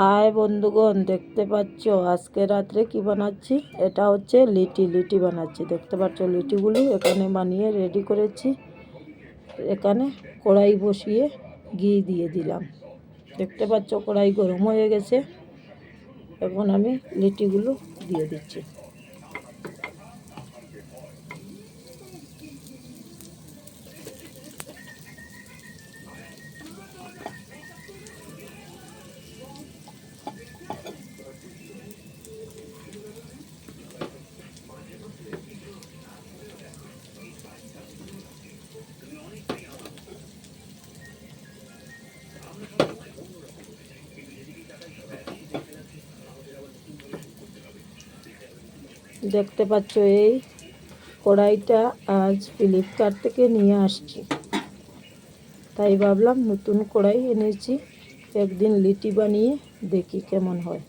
High বন্ধুগণ, দেখতে পাচ্ছ? আজকে রাত্রে কি বানাচ্ছি? এটা হচ্ছে লিটি। লিটি বানাচ্ছি। দেখতে পাচ্ছ লিটিগুলো? এখানে বানিয়ে রেডি করেছি। এখানে কড়াই বসিয়ে ঘি দিয়ে দিলাম। দেখতে পাচ্ছ কড়াই গরম হয়ে গেছে। এখন আমি লিটিগুলো দিয়ে দিচ্ছি। দেখতে পাচ্ছ এই কড়াইটা আজ ফ্লিপকার্ট থেকে নিয়ে আসছি। তাই ভাবলাম নতুন কড়াই এনেছি, একদিন লিটি বানিয়ে দেখি কেমন হয়।